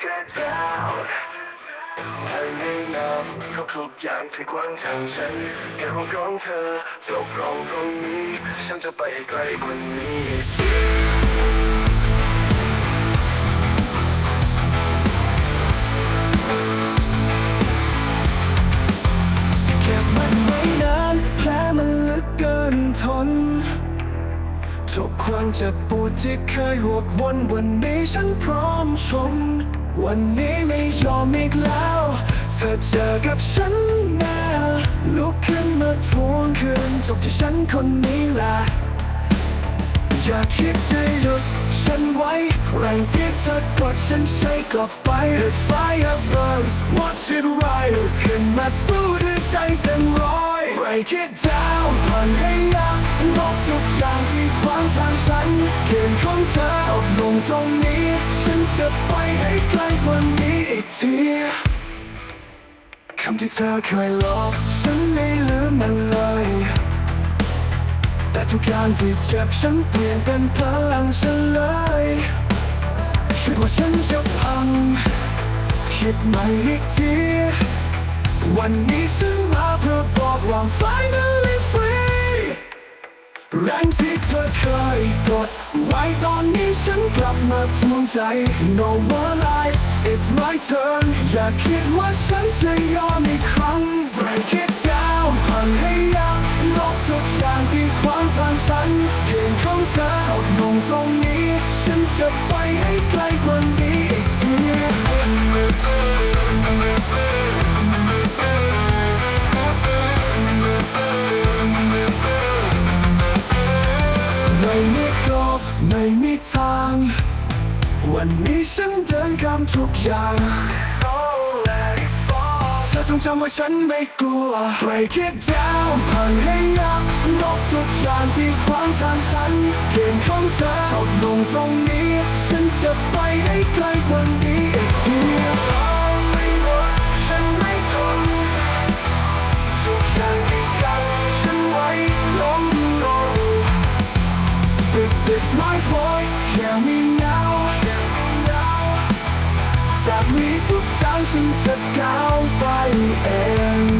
break it down ให้นำครบทุกอย่างที่ขวางทางฉันแค่ห้องของเธอจบลงตรงนี้ ฉันจะไปไกลกว่านี้เก็บมันไว้นานแผลมันลึกเกินทนทุกความเจ็บปวดที่เคยหวกวนวันนี้ฉันพร้อมชน วันนี้ไม่ยอมอีกแล้ว เธอเจอกับฉันแน่ลุกขึ้นมาทวงคืนจบที่ฉันคนนี้แหละอย่าคิดจะหยุดฉันไว้ แรงที่เธอกดฉันใช้กลับไป This fire burns watch it rise ขึ้นมาสู้ด้วยใจเต็มร้อย Break it down พันให้ยับลบทุกอย่างที่ขวางทางฉันเกมของเธอจบลงตรงนี้ จะไปให้ไกลกว่านี้อีกทีคำที่เธอเคยหลอกฉันไม่ลืมมันเลย แต่ทุกอย่างที่เจ็บฉันเปลี่ยนเป็นพลังฉันเลยคิดว่าฉันจะพัง คิดใหม่อีกทีวันนี้ฉันมาเพื่อบอกว่า finally free แรงที่เธอเคยกดไว้ ฉันกลับมาทวงใจ No more lies it's my turn อย่าคิดว่าฉันจะยอมอีกครั้ง Break it down พังให้ยับลบทุกอย่างที่ขวางทางฉันเกมของเธอจบลงตรงนี้ ฉันจะไปให้ไกลกว่านี้ วันนี้ฉันเดินข้ามทุกอย่างเธอจงจำว่าฉันไม่กลัว Break it down พังให้ยับลบทุกอย่างที่ขวางทางฉันเกมของเธอจบลงตรงนี้ ฉันจะไปให้ไกลกว่านี้อีกทีไม่หมดฉันไม่ทนทุกอย่างที่กันฉันไว้ล้มลง This is my voice hear me now จากนี้ทุกทางฉันจะก้าวไปเอง